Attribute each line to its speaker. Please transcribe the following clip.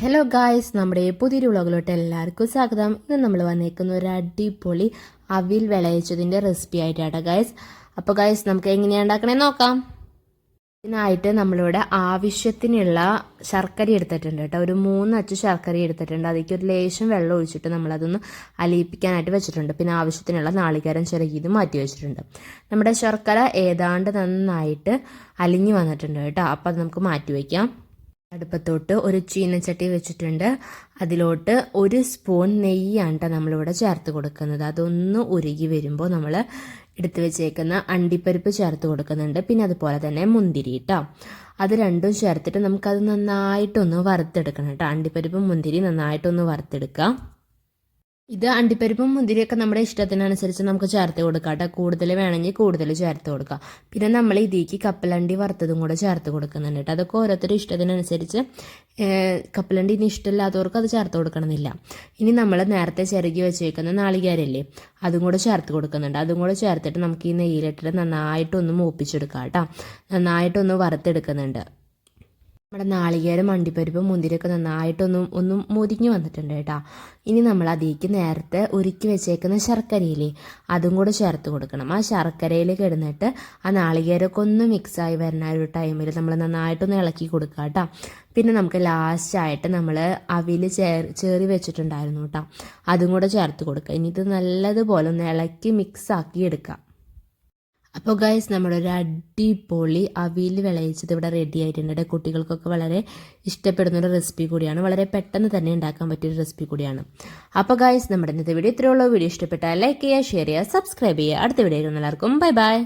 Speaker 1: Hello guys നമ്മുടെ പുതിയൊരു വ്ളോഗിലോട്ട് എല്ലാവർക്കും സ്വാഗതം. ഇന്ന് നമ്മൾ വന്നേക്കുന്ന ഒരു അടിപൊളി അവിൽ വിളയിച്ചതിന്റെ റെസിപ്പി ആയിട്ടാണ് ഗായ്സ് അപ്പോൾ ഗായ്സ് നമുക്ക് എങ്ങനെയാണ് ഉണ്ടാക്കണേ നോക്കാം. ഇതിനായിട്ട് നമ്മളിവിടെ ആവശ്യത്തിനുള്ള ശർക്കര എടുത്തിട്ടുണ്ട് കേട്ടോ. ഒരു മൂന്ന് അച്ച് ശർക്കര എടുത്തിട്ടുണ്ട്. അതിലേക്ക് ഒരു ലേശം വെള്ളം ഒഴിച്ചിട്ട് നമ്മളതൊന്ന് അലിയിപ്പിക്കാനായിട്ട് വെച്ചിട്ടുണ്ട്. പിന്നെ ആവശ്യത്തിനുള്ള നാളികേരം ചിറകിയത് മാറ്റി വെച്ചിട്ടുണ്ട്. നമ്മുടെ ശർക്കര ഏതാണ്ട് നന്നായിട്ട് അലിഞ്ഞു വന്നിട്ടുണ്ട് കേട്ടോ. അപ്പോൾ അത് നമുക്ക് മാറ്റി വയ്ക്കാം അടുപ്പത്തോട്ട് ഒരു ചീനച്ചട്ടി വെച്ചിട്ടുണ്ട്. അതിലോട്ട് ഒരു സ്പൂൺ നെയ്യാണ് ട്ടോ നമ്മളിവിടെ ചേർത്ത് കൊടുക്കുന്നത്. അതൊന്ന് ഉരുകി വരുമ്പോൾ നമ്മൾ എടുത്തു വെച്ചേക്കുന്ന അണ്ടിപ്പരിപ്പ് ചേർത്ത് കൊടുക്കുന്നുണ്ട്. പിന്നെ അതുപോലെ തന്നെ മുന്തിരി കേട്ടോ അത് രണ്ടും ചേർത്തിട്ട് നമുക്കത് നന്നായിട്ടൊന്ന് വറുത്തെടുക്കണം കേട്ടോ അണ്ടിപ്പരിപ്പും മുന്തിരി നന്നായിട്ടൊന്ന് വറുത്തെടുക്കാം. ഇത് അണ്ടിപ്പരിപ്പും മുന്തിരിയൊക്കെ നമ്മുടെ ഇഷ്ടത്തിനനുസരിച്ച് നമുക്ക് ചേർത്ത് കൊടുക്കാം കേട്ടോ. കൂടുതൽ വേണമെങ്കിൽ കൂടുതൽ ചേർത്ത് കൊടുക്കാം. പിന്നെ നമ്മൾ ഇതിലേക്ക് കപ്പലണ്ടി വറുത്തതും കൂടെ ചേർത്ത് കൊടുക്കുന്നുണ്ട് കേട്ടോ. അതൊക്കെ ഓരോരുത്തരുടെ ഇഷ്ടത്തിനനുസരിച്ച് കപ്പലണ്ടി ഇനി ഇഷ്ടമില്ലാത്തവർക്ക് അത് ചേർത്ത് കൊടുക്കണമെന്നില്ല. ഇനി നമ്മൾ നേരത്തെ ചിരകി വെച്ചേക്കുന്ന നാളികേരല്ലേ അതും കൂടെ ചേർത്ത് കൊടുക്കുന്നുണ്ട്. അതും കൂടെ ചേർത്തിട്ട് നമുക്ക് ഈ നെയ്യിലിട്ടിട്ട് നന്നായിട്ടൊന്ന് മൂപ്പിച്ചെടുക്കാം കേട്ടോ. നന്നായിട്ടൊന്ന് വറുത്തെടുക്കുന്നുണ്ട്. നമ്മുടെ നാളികേരം അണ്ടിപ്പരിപ്പും മുന്തിരിയൊക്കെ നന്നായിട്ടൊന്നും ഒന്നും മുരിഞ്ഞു വന്നിട്ടുണ്ട് കേട്ടോ. ഇനി നമ്മൾ അതിലേക്ക് നേരത്തെ ഉരുക്കി വെച്ചേക്കുന്ന ശർക്കരയില്ലേ അതും കൂടെ ചേർത്ത് കൊടുക്കണം. ആ ശർക്കരയിൽ കിടന്നിട്ട് ആ നാളികേരമൊക്കെ ഒന്ന് മിക്സായി വരുന്ന ഒരു ടൈമിൽ നമ്മൾ നന്നായിട്ടൊന്ന് ഇളക്കി കൊടുക്കുക കേട്ടോ. പിന്നെ നമുക്ക് ലാസ്റ്റായിട്ട് നമ്മൾ അവിൽ ചേർ ചേറി വെച്ചിട്ടുണ്ടായിരുന്നു കേട്ടോ. അതും കൂടെ ചേർത്ത് കൊടുക്കുക. ഇനി ഇത് നല്ലതുപോലെ ഒന്ന് ഇളക്കി മിക്സാക്കി എടുക്കാം അപ്പോൾ ഗൈസ് നമ്മുടെ ഒരു അടിപൊളി അവിയിൽ വിളയിച്ചത് ഇവിടെ റെഡി ആയിട്ടുണ്ട്. കുട്ടികൾക്കൊക്കെ വളരെ ഇഷ്ടപ്പെടുന്ന ഒരു റെസിപ്പി കൂടിയാണ്. വളരെ പെട്ടെന്ന് തന്നെ ഉണ്ടാക്കാൻ പറ്റിയ ഒരു റെസിപ്പി കൂടിയാണ്. അപ്പോൾ ഗൈസ് നമ്മുടെ ഇന്നത്തെ വീഡിയോ ഇത്രയുള്ള വീഡിയോ ഇഷ്ടപ്പെട്ടാൽ ലൈക്ക് ചെയ്യുക ഷെയർ ചെയ്യുക സബ്സ്ക്രൈബ് ചെയ്യുക. അടുത്ത വീഡിയോ എല്ലാവർക്കും ബൈ ബൈ